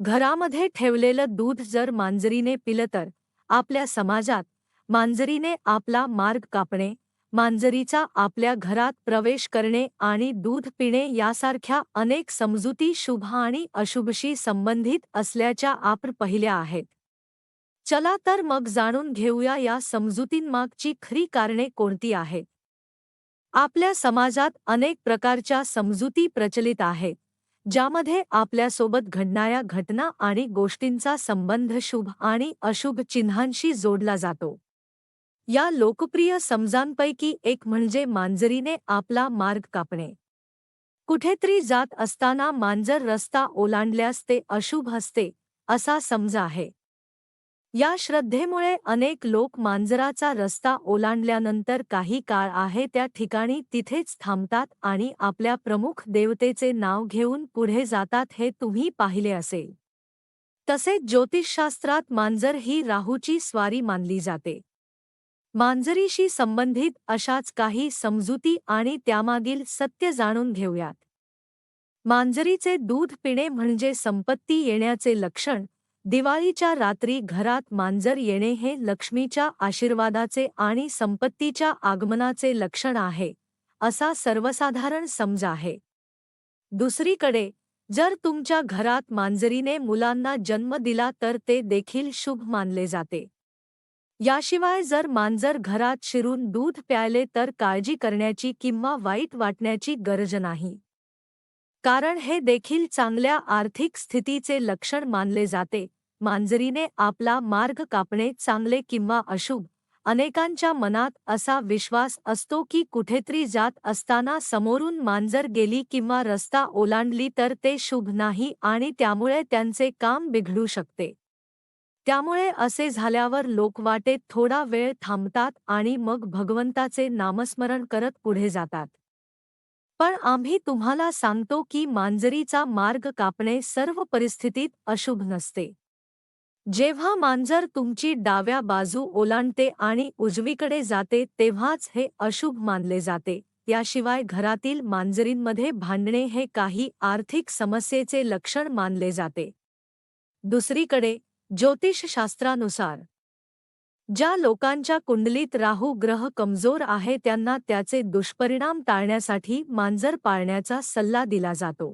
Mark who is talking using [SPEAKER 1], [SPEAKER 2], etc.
[SPEAKER 1] घरामध्ये ठेवलेलं दूध जर मांजरीने पिलं तर आपल्या समाजात मांजरीने आपला मार्ग कापणे मांजरीचा आपल्या घरात प्रवेश करणे आणि दूध पिणे यासारख्या अनेक समजुती शुभ आणि अशुभशी संबंधित असल्याच्या आपण पहिल्या आहेत. चला तर मग जाणून घेऊया या समजुतींमागची खरी कारणे कोणती आहेत. आपल्या समाजात अनेक प्रकारच्या समजुती प्रचलित आहेत. ज्यामध्ये आपल्यासोबत घडणाऱ्या घटना आणि गोष्टींचा संबंध शुभ आणि अशुभ चिन्हांशी जोडला जातो. या लोकप्रिय समजांपैकी एक म्हणजे मांजरीने आपला मार्ग कापणे. कुठेतरी जात असताना मांजर रस्ता ओलांडल्यास ते अशुभ असते असा समज आहे. या श्रद्धेमुळे अनेक लोक मांजराचा रस्ता ओलांडल्यानंतर काही काळ आहे त्या ठिकाणी तिथेच थांबतात आणि आपल्या प्रमुख देवतेचे नाव घेऊन पुढे जातात हे तुम्ही पाहिले असेल. तसेच ज्योतिषशास्त्रात मांजर ही राहूची स्वारी मानली जाते. मांजरीशी संबंधित अशाच काही समजुती आणि त्यामागील सत्य जाणून घेऊयात. मांजरीचे दूध पिणे म्हणजे संपत्ती येण्याचे लक्षण दिवाळीच्या रात्री घरात मांजर येणे हे लक्ष्मीच्या आशीर्वादाचे आणि संपत्तीच्या आगमनाचे लक्षण आहे असा सर्वसाधारण समज आहे. दुसरीकडे जर तुमच्या घरात मांजरीने मुलांना जन्म दिला तर ते देखील शुभ मानले जाते. याशिवाय जर मांजर घरात शिरून दूध प्यायले तर काळजी करण्याची किंवा वाईट वाटण्याची गरज नाही. कारण हे देखील चांगल्या आर्थिक स्थितीचे लक्षण मानले जाते. मांजरीने आपला मार्ग कापणे चांगले किंवा अशुभ अनेकांच्या मनात असा विश्वास असतो की कुठेतरी जात असताना समोरून मांजर गेली किंवा रस्ता ओलांडली तर ते शुभ नाही आणि त्यामुळे त्यांचे काम बिघडू शकते. त्यामुळे असे झाल्यावर लोक वाटेत थोडा वेळ थांबतात आणि मग भगवंताचे नामस्मरण करत पुढे जातात. पण आम्ही तुम्हाला सांगतो की मांजरीचा मार्ग कापणे सर्व परिस्थितीत अशुभ नसते. जेव्हा मांजर तुमची डाव्या बाजू ओलांडते आणि उजवीकडे जाते तेव्हाच हे अशुभ मानले जाते. याशिवाय घरातील मांजरींमध्ये भांडणे हे काही आर्थिक समस्येचे लक्षण मानले जाते. दुसरीकडे ज्योतिषशास्त्रानुसार ज्या लोकांच्या कुंडलीत राहू ग्रह कमजोर आहे त्यांना त्याचे दुष्परिणाम टाळण्यासाठी मांजर पाळण्याचा सल्ला दिला जातो.